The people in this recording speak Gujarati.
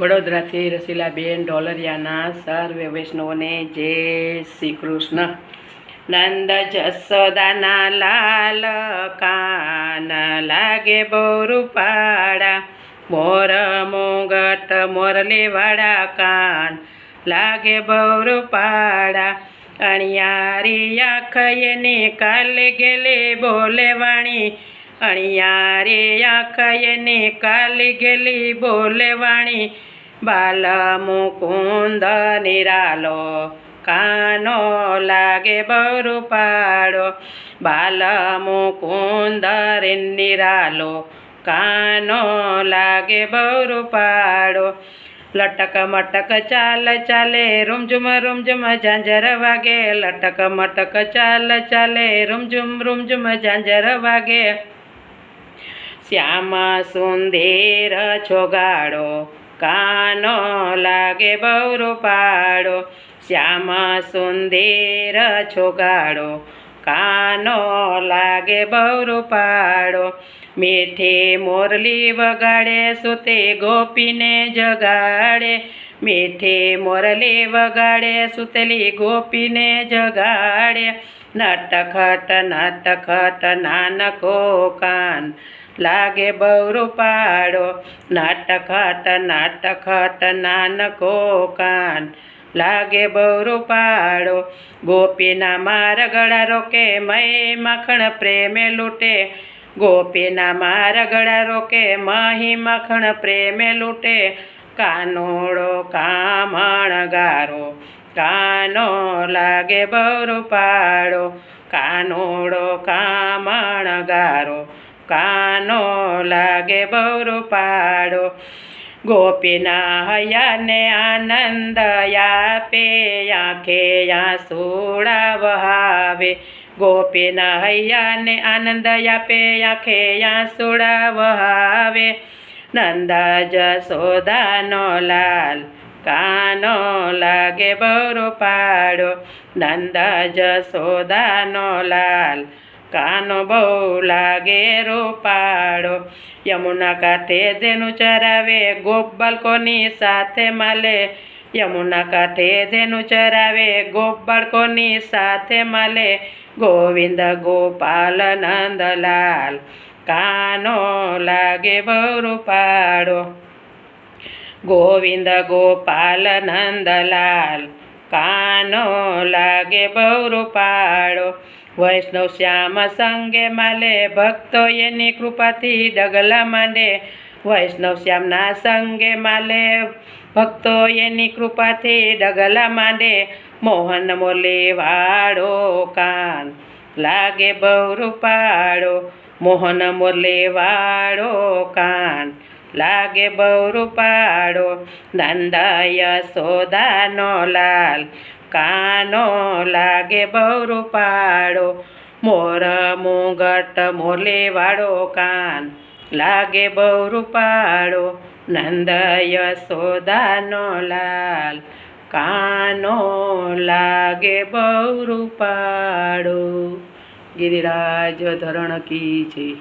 વડોદરાથી રસીલાબેન ડોલરિયાના સર્વે વૈષ્ણવને જય શ્રી કૃષ્ણ. નંદ જસોદાના લાલ કાન લાગે બોરુપાડા, મોર મોગટ મોરલીવાળા કાન લાગે બૌરુપાડા, અણિયારી આંખ એને કાલે ગેલે બોલે વાણી અણિયારી આંખ એને કાલે ગેલી બોલે વાણી બાલ મુકુંદ નિરાલો કાનો લાગે બરુપાડો બાલ મુકુંદ રે નિરાલો કાનો લાગે બરુપાડો લટક મટક ચાલ ચાલે રૂમઝુમ રૂમઝુમ ઝાંઝર વાગે લટક મટક ચાલ ચાલે રૂમઝુમ રૂમઝુમ ઝાંઝર વાગે શ્યામ સુંદર છોગાડો, કાનો લાગે બહુ પાડો. શ્યામ સુંદર છોગાડો, કાનો લાગે બહુ પાડો. મીઠી મોરલી વગાડે, સુતે ગોપીને જગાડે. મીઠી મોરલી વગાડે, સુતેલી ગોપીને જગાડે. નટખટ નટખટ નાનકો કાન લાગે બહુ પાડો. નટખટ નટખટ નાનકો કાન લાગે બહુ પાડો. ગોપીના માર ગળા રોકે મય મખણ પ્રેમે લૂંટે. ગોપીના માર ગળા રોકે મહી મખણ પ્રેમે લૂંટે. કાનોડો કામણ ગારો કાનો લાગે બૌરો પાડો, કાનોડો કામણ ગારો, કાનો લાગે બૌરો પાડો. ગોપીના હયાને આનંદ આપે, આંખે આંસુડા વહાવે ગોપીના હૈયાને આનંદ આપે, આંખે આંસુડા વહાવે નંદ જસોદાનો લાલ કાનો લાગે બરો પાડો નંદ જસોદાનો લાલ. કાનો બહુ લાગે રો પાડો, યમુના કાંઠે જેનું ચરાવે ગોપ કોની સાથે માલે? યમુના કાંઠે જેનું ચરાવે ગોપ કોની સાથે માલે? ગોવિંદ ગોપાલ નંદલાલ. કાનો લાગે બરો પાડો. ગોવિંદ ગોપાલ નંદલાલ, કાનો લાગે બહુ પાડો. વૈષ્ણવ શ્યામ સંગે માલે ભક્તો એની કૃપાથી ડગલા માંડે. વૈષ્ણવ શ્યામના સંગે માલે ભક્તો એની કૃપાથી ડગલા માંડે. મોહન મોલે વાળો કાન લાગે બહુ પાડો. મોહન મોરલે વાળો કાન લાગે બહુ પાડો. નંદાય સોદાનો લાલ, કાનો લાગે બહુ પાડો. મોર મુગટ મોલે વાળો કાન, લાગે બહુ પાડો. નંદય સોદાનો લાલ, કાનો લાગે બહુ રૂપાળો ગિરિરાજ ધરણ કી છે.